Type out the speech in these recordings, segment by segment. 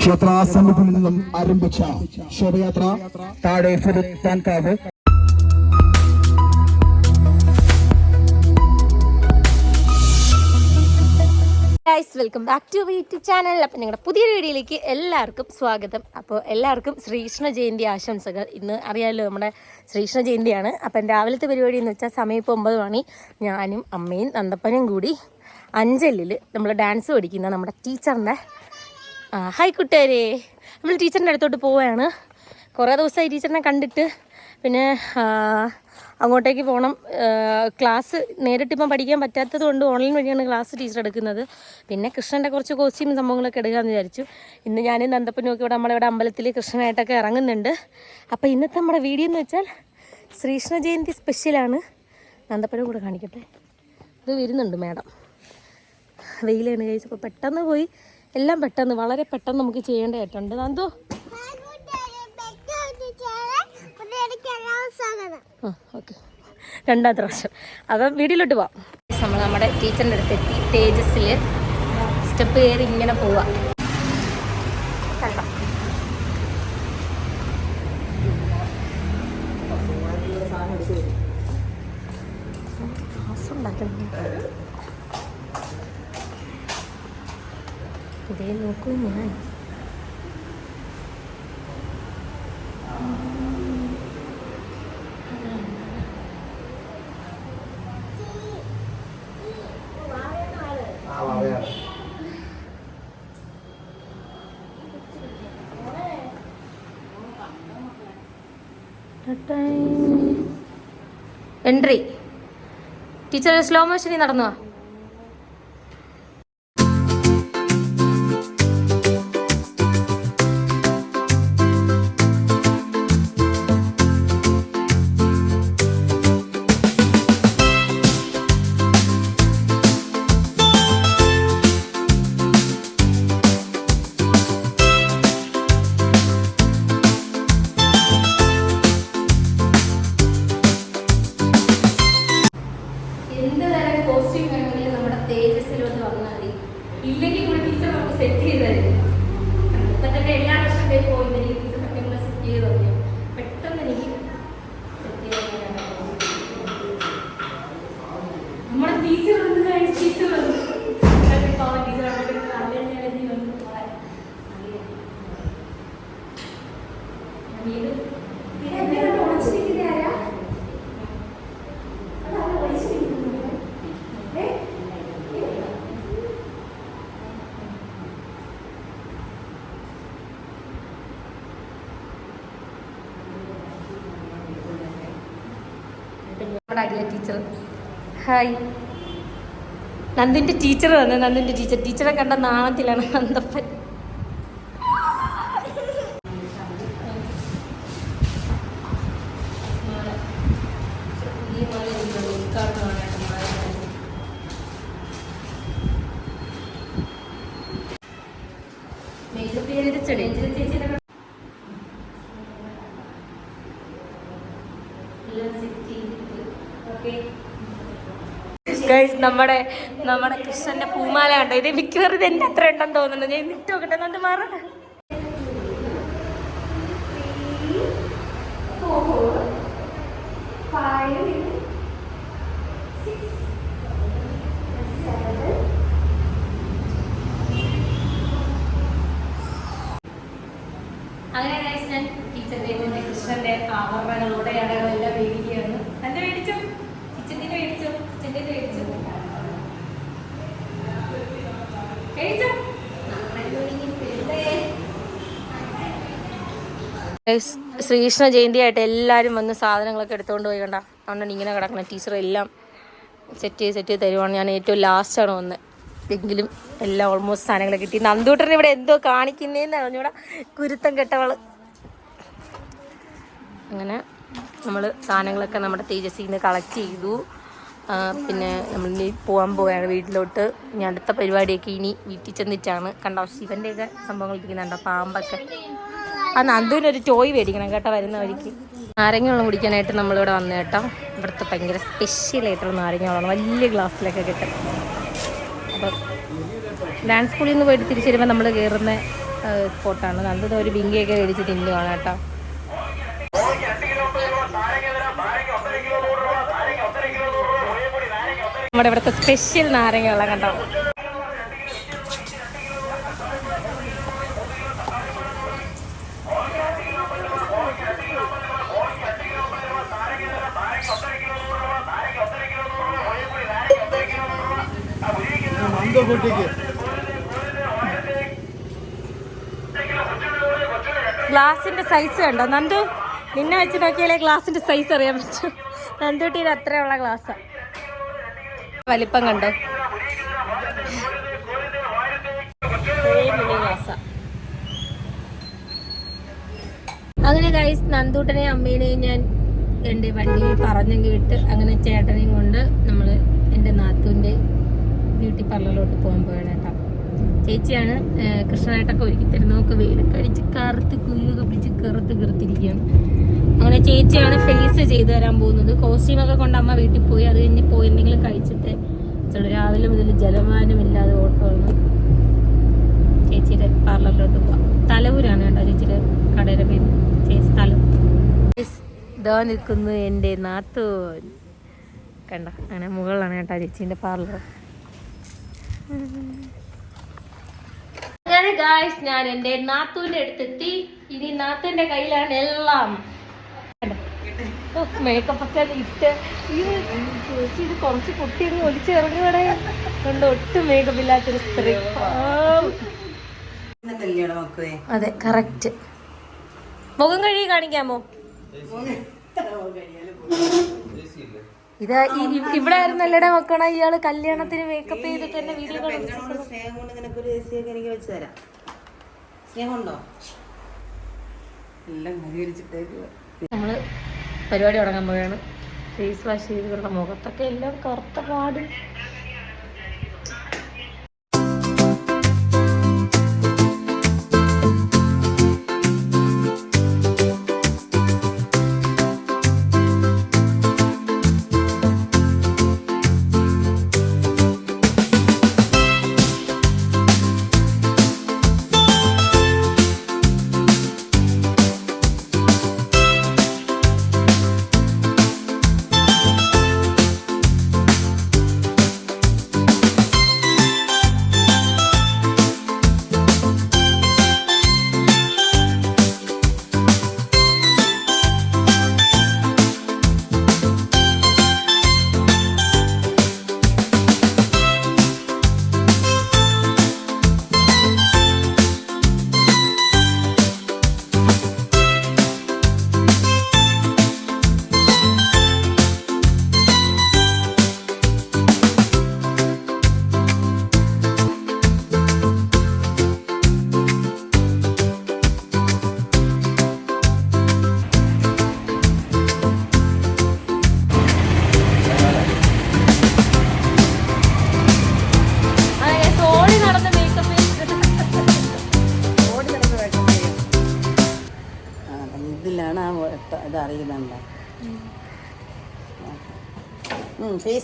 ക്ഷേത്രാസന്നത്തിൽ നിന്നും ആരംഭിച്ച ശോഭയാത്ര താഴെ ഫുരുത്താൻകാവ് guys welcome back to YouTube channel അപ്പം നിങ്ങളുടെ പുതിയ വീഡിയോയിലേക്ക് എല്ലാവർക്കും സ്വാഗതം. അപ്പോൾ എല്ലാവർക്കും ശ്രീകൃഷ്ണ ജയന്തി ആശംസകൾ. ഇന്ന് അറിയാമല്ലോ നമ്മുടെ ശ്രീകൃഷ്ണ ജയന്തിയാണ്. അപ്പം രാവിലത്തെ പരിപാടി എന്ന് വെച്ചാൽ സമയം ഇപ്പോൾ ഒമ്പത് മണി. ഞാനും അമ്മയും നന്ദപ്പനും കൂടി അഞ്ചലിൽ നമ്മൾ ഡാൻസ് പഠിക്കുന്ന നമ്മുടെ ടീച്ചറിന്റെ ഹായ് കൂട്ടുകാരെ. നമ്മൾ ടീച്ചറിന്റെ അടുത്തോട്ട് പോവുകയാണ്. കുറേ ദിവസമായി ടീച്ചറിനെ കണ്ടിട്ട്. പിന്നെ അങ്ങോട്ടേക്ക് പോകണം ക്ലാസ് നേരിട്ടിപ്പം പഠിക്കാൻ പറ്റാത്തത് കൊണ്ട് ഓൺലൈൻ വഴിയാണ് ക്ലാസ് ടീച്ചർ എടുക്കുന്നത്. പിന്നെ കൃഷ്ണന്റെ കുറച്ച് കോസ്റ്റ്യൂം സംഭവങ്ങളൊക്കെ എടുക്കാമെന്ന് വിചാരിച്ചു. ഇന്ന് ഞാൻ നന്ദപ്പനും ഒക്കെ ഇവിടെ നമ്മളിവിടെ അമ്പലത്തിൽ കൃഷ്ണനായിട്ടൊക്കെ ഇറങ്ങുന്നുണ്ട്. അപ്പോൾ ഇന്നത്തെ നമ്മുടെ വീഡിയോ എന്ന് വെച്ചാൽ ശ്രീകൃഷ്ണ ജയന്തി സ്പെഷ്യലാണ് നന്ദപ്പനും കൂടെ കാണിക്കട്ടെ? ഇത് വരുന്നുണ്ട് മാഡം വെയിലാണ് കഴിച്ചപ്പോൾ പെട്ടെന്ന് പോയി. എല്ലാം പെട്ടെന്ന് വളരെ പെട്ടെന്ന് നമുക്ക് ചെയ്യേണ്ടതായിട്ടുണ്ട്. നന്ദു? ഓക്കെ. രണ്ടാമത്തെ പ്രാവശ്യം. അപ്പം വീട്ടിലോട്ട് പോവാം. നമ്മൾ നമ്മുടെ ടീച്ചറിന്റെ അടുത്ത് എത്തി തേജസ്സിൽ സ്റ്റെപ്പ് കയറി ഇങ്ങനെ പോവാം. കണ്ടോ? ഇതേ നോക്കൂ ഞാൻ. എൻട്രി ടീച്ചർ സ്ലോ മോഷനിൽ നടന്നു? നമ്മുടെ ടീച്ചർ. ഹായ്. നന്ദിന്റെ ടീച്ചർ വന്നു നന്ദിന്റെ ടീച്ചർ. ടീച്ചറെ കണ്ട നാണത്തിലാണ് നന്ദപ്പൻ. നമ്മുടെ നമ്മുടെ കൃഷ്ണന്റെ പൂമാല കണ്ടോ? ഇത് മിക്കവാറും ഇത് അത്ര ഉണ്ടെന്ന് തോന്നുന്നു. ഞാൻ നിട്ട് നോക്കട്ടെ നന്ദി മാറ. അങ്ങനെ ഞാൻ ടീച്ചറിന്റെ ഇതിന്റെ കൃഷ്ണന്റെ ആഭരണങ്ങളോടെ അടകളെല്ലാം മേടിക്കുകയാണ് എന്റെ മേടിച്ചോ കിച്ചന്റെ മേടിച്ചോ കിച്ചന്റെ മേടിച്ചോ മേടിച്ചോ ശ്രീകൃഷ്ണ ജയന്തി ആയിട്ട് എല്ലാവരും വന്ന് സാധനങ്ങളൊക്കെ എടുത്തുകൊണ്ട് പോയി കണ്ട. അതുകൊണ്ടാണ് ഇങ്ങനെ കിടക്കണം ടീച്ചർ എല്ലാം സെറ്റ് ചെയ്ത് സെറ്റ് ചെയ്ത് തരുവാണ്. ഞാൻ ഏറ്റവും ലാസ്റ്റാണ് വന്ന്. എങ്കിലും എല്ലാം ഓൾമോസ്റ്റ് സാധനങ്ങളെ കിട്ടി. നന്ദൂട്ടൻ ഇവിടെ എന്തോ കാണിക്കുന്നേന്ന് അറിഞ്ഞൂടെ. കുരുത്തം കെട്ടവൾ. അങ്ങനെ നമ്മൾ സാധനങ്ങളൊക്കെ നമ്മുടെ തേജസ്സിൽ നിന്ന് കളക്ട് ചെയ്തു പിന്നെ നമ്മൾ ഇനി പോകാൻ പോവുകയാണ് വീട്ടിലോട്ട്. ഇനി അടുത്ത പരിപാടിയൊക്കെ ഇനി വീട്ടിൽ ചെന്നിട്ടാണ്. കണ്ടോ ശിവന്റെയൊക്കെ സംഭവങ്ങൾ ഇരിക്കുന്നുണ്ടോ? പാമ്പൊക്കെ. ആ നന്ദുവിനൊരു ടോയ് മേടിക്കണം കേട്ടോ വരുന്ന വഴിക്ക്. നാരങ്ങ വെള്ളം കുടിക്കാനായിട്ട് നമ്മളിവിടെ വന്നു കേട്ടോ. ഇവിടുത്തെ ഭയങ്കര നാരങ്ങ വെള്ളം വലിയ ഗ്ലാസ്സിലൊക്കെ കിട്ടും. അപ്പം ഡാൻസ് സ്കൂളിൽ നിന്ന് പോയിട്ട് തിരിച്ചു വരുമ്പോൾ നമ്മൾ കയറുന്ന സ്പോട്ടാണ് നന്ദത് ഒരു ബിങ്കിയൊക്കെ മേടിച്ച് തിന്നുവാണ് കേട്ടോ. നമ്മുടെ ഇവിടുത്തെ സ്പെഷ്യൽ നാരങ്ങ വെള്ളം കണ്ടോ? ഗ്ലാസിന്റെ സൈസ് കണ്ടോ? നന്ദു നിന്നെ വെച്ച് നോക്കിയാലേ ഗ്ലാസിന്റെ സൈസ് അറിയാൻ പറ്റും. നന്ദുട്ടിയുടെ അത്രയുള്ള ഗ്ലാസ്സാ വലിപ്പം കണ്ടോ? അങ്ങനെ ഗൈസ് നന്ദൂട്ടനെയും അമ്മേനെയും ഞാൻ എന്റെ വണ്ടിയിൽ പറഞ്ഞു കേട്ട് അങ്ങനെ ചേട്ടനെയും കൊണ്ട് നമ്മൾ എന്റെ നാത്തൂന്റെ ബ്യൂട്ടി പാർലറിലോട്ട് പോകാൻ പോവാണ് കേട്ടോ. ചേച്ചിയാണ് കൃഷ്ണനായിട്ടൊക്കെ ഒരുക്കി തരുന്നതൊക്കെ വെയിലൊക്കെ അടിച്ച് കറുത്ത് കുരുവൊക്കെ പിടിച്ച് കറുത്ത് കറുത്തിരിക്കുകയാണ്. അങ്ങനെ ചേച്ചിയാണ് ഫേസ് ചെയ്തു തരാൻ പോകുന്നത്. കോസ്റ്റ്യൂമൊക്കെ കൊണ്ട് അമ്മ വീട്ടിൽ പോയി. അത് കഴിഞ്ഞ് പോയി എന്തെങ്കിലും കഴിച്ചിട്ട് ചില രാവിലെ മുതൽ ഓട്ടോ ഓട്ടമാണ് ചേച്ചിയുടെ പാർലറിലോട്ട് പോവാം. തലവൂരാണ് കേട്ടോ ചേച്ചിയുടെ കടയുടെ പേര്. ചേച്ചി സ്ഥലം ഇതാ നിൽക്കുന്നു എന്റെ നാത്തൂൻ. കണ്ട? അങ്ങനെ മുകളിലാണ് കേട്ടോ ചേച്ചീന്റെ പാർലർ അങ്ങനെ ഗായ്സ് ഞാൻ എന്റെ നാത്തൂന്റെ അടുത്തെത്തി ഇനി നാത്തൂന്റെ കയ്യിലാണ് എല്ലാം. മേക്കപ്പ് ഒക്കെ ഇട്ട്. ചേച്ചി ഇത് കുറച്ച് കുട്ടി അങ്ങ് ഒലിച്ചിറങ്ങുകടെ കൊണ്ട് ഒട്ടും മേക്കപ്പ് ഇല്ലാത്തൊരു സ്ത്രീ. അതെ കറക്റ്റ് മുഖം കഴുകി കാണിക്കാമോ? ഇതാ ഇവിടെ ആയിരുന്നല്ലടെ മക്കള? ഇയാൾ കല്യാണത്തിന് മേക്കപ്പ് ചെയ്തിട്ട് എന്നെ വീഡിയോ സ്നേഹം കൊണ്ട് ഏസിയൊക്കെ എനിക്ക് വെച്ച് തരാം. സ്നേഹമുണ്ടോ? എല്ലാം പരിഹരിച്ചിട്ടേക്ക് നമ്മൾ പരിപാടി തുടങ്ങാൻ പോവുകയാണ്. ഫേസ് വാഷ് ചെയ്ത് മുഖത്തൊക്കെ എല്ലാം കറുത്ത പാട്.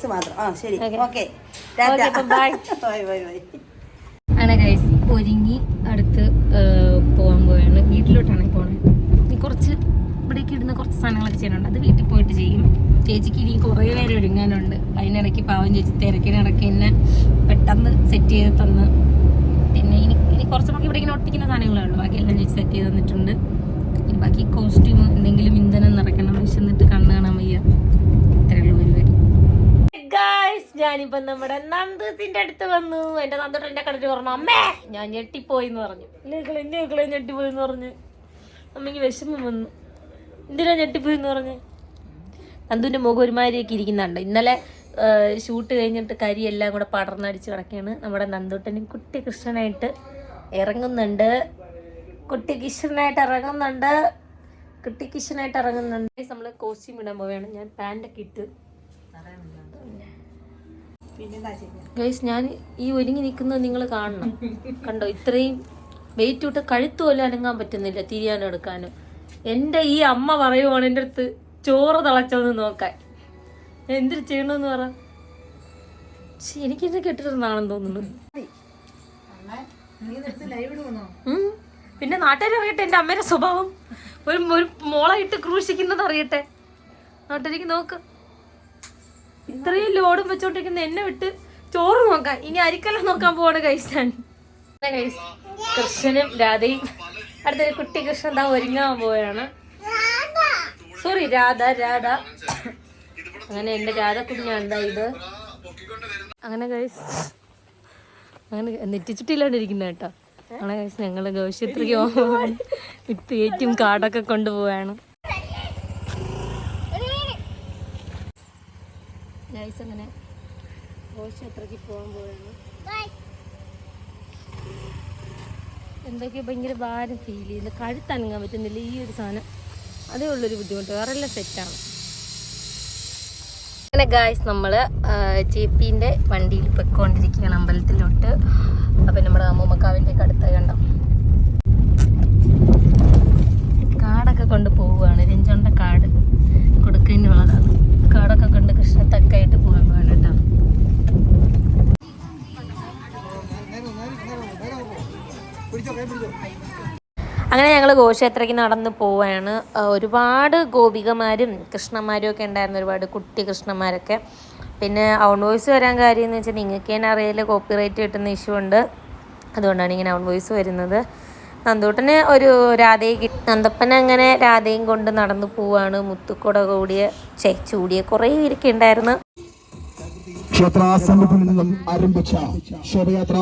ഫേസ് മാത്രം. ആ ശരി. ഓക്കെ. ഗൈസ് ഒരുങ്ങി അടുത്ത് പോകാൻ പോവാണ്. വീട്ടിലോട്ടാണ് പോണത് ഇനി കുറച്ച് ഇവിടേക്ക് ഇടുന്ന കുറച്ച് സാധനങ്ങളൊക്കെ ചെയ്യാനുണ്ട്. അത് വീട്ടിൽ പോയിട്ട് ചെയ്യും. ചേച്ചിക്ക് ഇനി കുറേ നേരം ഒരുങ്ങാനുണ്ട്. അതിനിടയ്ക്ക് പാവം ചേച്ചി തിരക്കിനിടയ്ക്ക് എന്നെ പെട്ടെന്ന് സെറ്റ് ചെയ്ത് തന്ന്. പിന്നെ ഇനി ഇനി കുറച്ച് നമുക്ക് ഇവിടെ ഇങ്ങനെ ഒട്ടിക്കുന്ന സാധനങ്ങളേ ഉള്ളൂ. ബാക്കിയെല്ലാം ചേച്ചി സെറ്റ് ചെയ്ത് തന്നിട്ടുണ്ട്. ബാക്കി കോസ്റ്റ്യൂം എന്തെങ്കിലും ഇന്ധനം നിറയ്ക്കണം. വിശന്നിട്ട് കണ്ണ് കാണാൻ വയ്യ. ഞാനിപ്പോ നമ്മുടെ നന്ദസിന്റെ അടുത്ത് വന്നു. എന്റെ നന്ദോട്ട് എന്റെ കണ്ടിട്ട് പറഞ്ഞു അമ്മേ! ഞാൻ ഞെട്ടിപ്പോയി എന്ന് പറഞ്ഞു ഞെക്കളെ ഞെക്കളെ ഞെട്ടിപ്പോയി എന്ന് പറഞ്ഞു. അമ്മയ്ക്ക് വിഷമം വന്നു. എന്തിനാ ഞെട്ടിപ്പോയി എന്ന് പറഞ്ഞു? നന്ദുവിന്റെ മുഖം ഒരുമാതിരിയൊക്കെ ഇരിക്കുന്നുണ്ട്. ഇന്നലെ ഷൂട്ട് കഴിഞ്ഞിട്ട് കരി എല്ലാം കൂടെ പടർന്നടിച്ച് കിടക്കുകയാണ് നമ്മുടെ നന്ദൂട്ടനും കുട്ടി കൃഷ്ണനായിട്ട് ഇറങ്ങുന്നുണ്ട്. കുട്ടി കൃഷ്ണനായിട്ട് ഇറങ്ങുന്നുണ്ട്. കുട്ടി കൃഷ്ണനായിട്ട് ഇറങ്ങുന്നുണ്ട് നമ്മൾ കോസ്റ്റ്യൂം ഇടാൻ പോവുകയാണ്. ഞാൻ പാന്റൊക്കെ ഇട്ട്. ഗൈസ് ഞാൻ ഈ ഒരുങ്ങി നിൽക്കുന്നത് നിങ്ങൾ കാണണം. കണ്ടോ? ഇത്രയും വെയിറ്റ് വിട്ട് കഴുത്ത് പോലും അനങ്ങാൻ പറ്റുന്നില്ല തിരിയാനും എടുക്കാനും. എന്റെ ഈ അമ്മ പറയുവാണ് എന്റെ അടുത്ത് ചോറ് തിളച്ചോന്ന് നോക്കാൻ. എന്തിനു ചെയ്യണമെന്ന് പറ. എനിക്ക് എനിക്കെന്നെ കെട്ടിട്ടുണ്ടാണെന്ന് തോന്നുന്നു. പിന്നെ നാട്ടുകാരറിയട്ടെ എന്റെ അമ്മേന്റെ സ്വഭാവം. ഒരു ഒരു മോളായിട്ട് ക്രൂശിക്കുന്നത് അറിയട്ടെ. നാട്ടിലേക്ക് നോക്ക്. ഇത്രയും ലോഡും വെച്ചോണ്ടിരിക്കുന്ന എന്നെ വിട്ട് ചോറ് നോക്കാൻ. ഇനി അരിക്കല നോക്കാൻ പോവാണ് കഴിച്ചാൻ കൃഷ്ണനും രാധയും. അടുത്തൊരു കുട്ടി കൃഷ്ണൻ താ ഒരുങ്ങാൻ പോവാണ്. സോറി രാധ രാധ. അങ്ങനെ എന്റെ രാധ കുഞ്ഞാണ് ഇത്. അങ്ങനെ കഴിച്ച് അങ്ങനെ നെറ്റിച്ചിട്ടില്ലാണ്ടിരിക്കുന്ന കേട്ടോ. അങ്ങനെ കഴിച്ച് ഞങ്ങൾ ഗൗശ്യത്രിക്ക് പോകാൻ വിത്ത് ഏറ്റും കാടൊക്കെ കൊണ്ടുപോവാണ്. ഗൈസ് അങ്ങനെ ഘോഷയാത്രയ്ക്ക് പോകാൻ പോയാണ് എന്തൊക്കെ ഭയങ്കര ഭാരം ഫീൽ ചെയ്യുന്നു. കഴുത്തനങ്ങാൻ പറ്റുന്നില്ല ഈ ഒരു സാധനം. അതേ ഉള്ളൊരു ബുദ്ധിമുട്ട്. വേറെ എല്ലാം സെറ്റാണ് അങ്ങനെ ഗായ്സ് നമ്മൾ ജെ പിന്റെ വണ്ടിയിൽ പൊയ്ക്കൊണ്ടിരിക്കുകയാണ് അമ്പലത്തിലോട്ട്. അപ്പം നമ്മുടെ അമ്മൂമ്മക്കാവിന്റെ അടുത്ത് കണ്ടോ? കാടൊക്കെ കൊണ്ട് പോവുകയാണ്. രഞ്ജോണ്ട കാട് കൊടുക്കാനുള്ളതാണ് കാടൊക്കെ കണ്ട് കൃഷ്ണൻ തക്കായിട്ട് പോകാൻ കേട്ടോ. അങ്ങനെ ഞങ്ങൾ ഘോഷയാത്രയ്ക്ക് നടന്ന് പോവുകയാണ് ഒരുപാട് ഗോപികമാരും കൃഷ്ണന്മാരും ഒക്കെ ഉണ്ടായിരുന്നു. ഒരുപാട് കുട്ടി കൃഷ്ണന്മാരൊക്കെ. പിന്നെ ഔൺ വോയിസ് വരാൻ കാര്യം എന്ന് വെച്ചാൽ നിങ്ങൾക്ക് തന്നെ അറിയില്ല കോപ്പി റൈറ്റ് കിട്ടുന്ന ഇഷ്യൂ ഉണ്ട്. അതുകൊണ്ടാണ് ഇങ്ങനെ ഔൺ വോയിസ് വരുന്നത്. നന്ദൂട്ടന് ഒരു രാധയെ കിട്ടി നന്ദപ്പൻ അങ്ങനെ രാധയും കൊണ്ട് നടന്നു പോവാണ്. മുത്തുക്കുട കൂടിയ ചേ ചൂടിയ കുറേ പേരൊക്കെ ഉണ്ടായിരുന്നു. ക്ഷേത്രാസന്നിധിയിൽ നിന്നും ആരംഭിച്ച ശോഭയാത്ര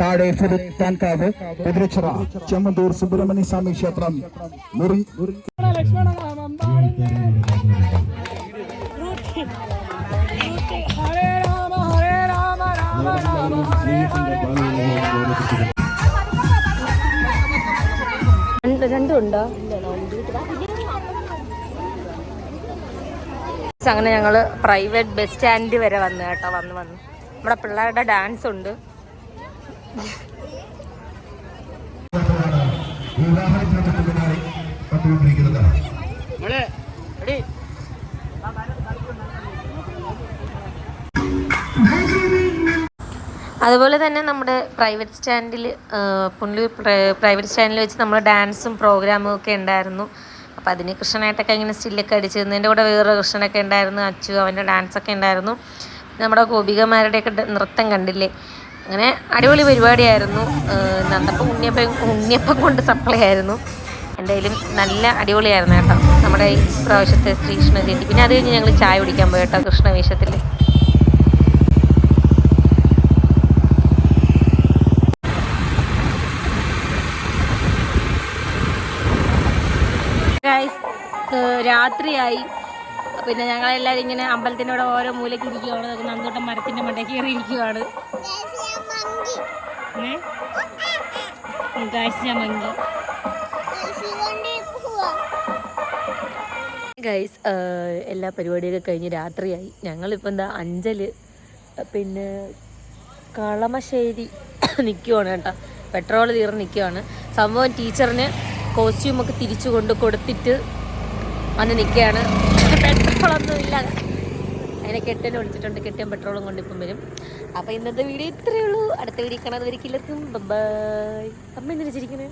താഴെ ഫുരുത്താൻകാവ് കുതിരച്ചിറ ചെമ്മന്തൂർ സുബ്രഹ്മണ്യ സ്വാമി ക്ഷേത്രം മുറി രണ്ട് രണ്ടും ഉണ്ടോ അങ്ങനെ ഞങ്ങൾ പ്രൈവറ്റ് ബസ് സ്റ്റാൻഡ് വരെ വന്നു കേട്ടോ വന്ന് വന്ന്. നമ്മുടെ പിള്ളേരുടെ ഡാൻസ് ഉണ്ട്. അതുപോലെ തന്നെ നമ്മുടെ പ്രൈവറ്റ് സ്റ്റാൻഡിൽ പുനലൂർ പ്രൈവറ്റ് സ്റ്റാൻഡിൽ വെച്ച് നമ്മൾ ഡാൻസും പ്രോഗ്രാമും ഒക്കെ ഉണ്ടായിരുന്നു. അപ്പോൾ അതിന് കൃഷ്ണനായിട്ടൊക്കെ ഇങ്ങനെ സ്റ്റില്ലൊക്കെ അടിച്ച് നിന്നതിന്റെ കൂടെ വേറെ കൃഷ്ണനൊക്കെ ഉണ്ടായിരുന്നു അച്ചു അവന്റെ ഡാൻസൊക്കെ ഉണ്ടായിരുന്നു. നമ്മുടെ ഗോപികമാരുടെയൊക്കെ നൃത്തം കണ്ടില്ലേ? അങ്ങനെ അടിപൊളി പരിപാടിയായിരുന്നു. നന്നപ്പം ഉണ്ണിയപ്പം ഉണ്ണിയപ്പം കൊണ്ട് സപ്ലൈ ആയിരുന്നു. എന്തായാലും നല്ല അടിപൊളിയായിരുന്നു കേട്ടോ. നമ്മുടെ ഈ പ്രാവശ്യത്തെ ശ്രീകൃഷ്ണ ജയന്തി. പിന്നെ അത് കഴിഞ്ഞ് ഞങ്ങൾ ചായ കുടിക്കാൻ പോയി കേട്ടോ കൃഷ്ണവേഷത്തിൽ ഗൈസ് രാത്രിയായി. പിന്നെ ഞങ്ങളെല്ലാവരും ഇങ്ങനെ അമ്പലത്തിന്റെ അവിടെ ഓരോ മൂലയ്ക്ക് ഇരിക്കുകയാണ് നന്ദോട്ടം മരത്തിന്റെ മണ്ടേ കയറി ഇരിക്കുകയാണ് ഗൈസ് ഗൈസ് എല്ലാ പരിപാടിയൊക്കെ കഴിഞ്ഞ് രാത്രിയായി. ഞങ്ങളിപ്പോൾ എന്താ അഞ്ചൽ പിന്നെ കളമശ്ശേരി നിൽക്കുവാണ് കേട്ടോ. പെട്രോൾ തീർന്ന് നിൽക്കുവാണ് സംഭവം ടീച്ചറിന് കോസ്റ്റ്യൂമൊക്കെ തിരിച്ചു കൊണ്ട് കൊടുത്തിട്ട് വന്ന് നിൽക്കുകയാണ്. പെട്രോളൊന്നും ഇല്ല. അതിനെ കെട്ടിനെ വിളിച്ചിട്ടുണ്ട്. കെട്ടിയും പെട്രോളും കൊണ്ടിപ്പം വരും. അപ്പോൾ ഇന്നത്തെ വീഡിയോ ഇത്രയേ ഉള്ളൂ. അടുത്ത വീഡിയോ കാണാതെ ഒരിക്കലെത്തും ബൈ അമ്മ എന്തിനാ ചിരിക്കണേ